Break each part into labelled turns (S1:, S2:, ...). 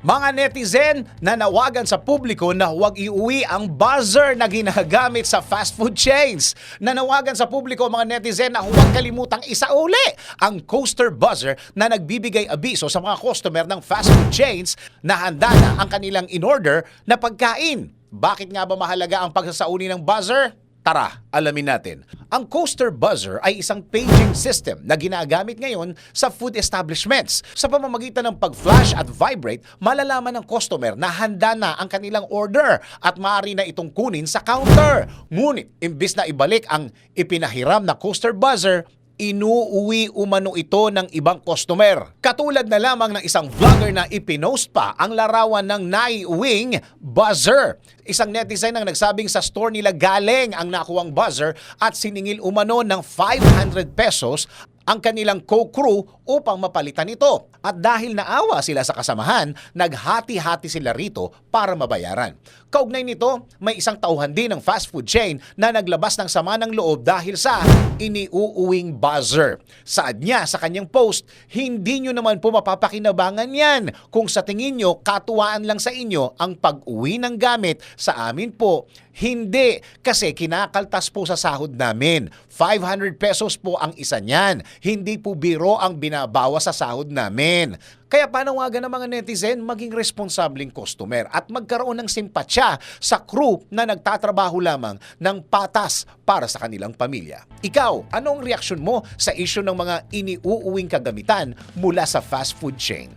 S1: Mga netizen nanawagan sa publiko na huwag iuwi ang buzzer na ginagamit sa fast food chains. Nanawagan sa publiko mga netizen na huwag kalimutang isauli ang coaster buzzer na nagbibigay abiso sa mga customer ng fast food chains na handa na ang kanilang in-order na pagkain. Bakit nga ba mahalaga ang pagsasauni ng buzzer? Tara, alamin natin. Ang coaster buzzer ay isang paging system na ginagamit ngayon sa food establishments. Sa pamamagitan ng pag-flash at vibrate, malalaman ng customer na handa na ang kanilang order at maaari na itong kunin sa counter. Ngunit, imbis na ibalik ang ipinahiram na coaster buzzer, inuuwi umano ito ng ibang customer. Katulad na lamang ng isang vlogger na ipinost pa ang larawan ng naiuwing buzzer. Isang netizen ang nagsabing sa store nila galing ang nakuwang buzzer at siningil umano ng 500 pesos ang kanilang co-crew upang mapalitan ito. At dahil naawa sila sa kasamahan, naghati-hati sila rito para mabayaran. Kaugnay nito, may isang tauhan din ng fast food chain na naglabas ng sama ng loob dahil sa iniuuwing buzzer. Saad niya sa kanyang post, hindi nyo naman po mapapakinabangan yan kung sa tingin nyo katuwaan lang sa inyo ang pag-uwi ng gamit sa amin po. Hindi, kasi kinakaltas po sa sahod namin. 500 pesos po ang isa niyan. Hindi po biro ang binabawa sa sahod namin. Kaya panawagan ng mga netizen maging responsabling customer at magkaroon ng simpatsya sa crew na nagtatrabaho lamang ng patas para sa kanilang pamilya. Ikaw, anong reaksyon mo sa issue ng mga iniuuwing kagamitan mula sa fast food chain?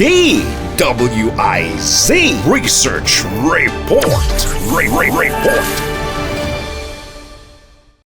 S2: DWIZ Research Report. Re- Re- Report.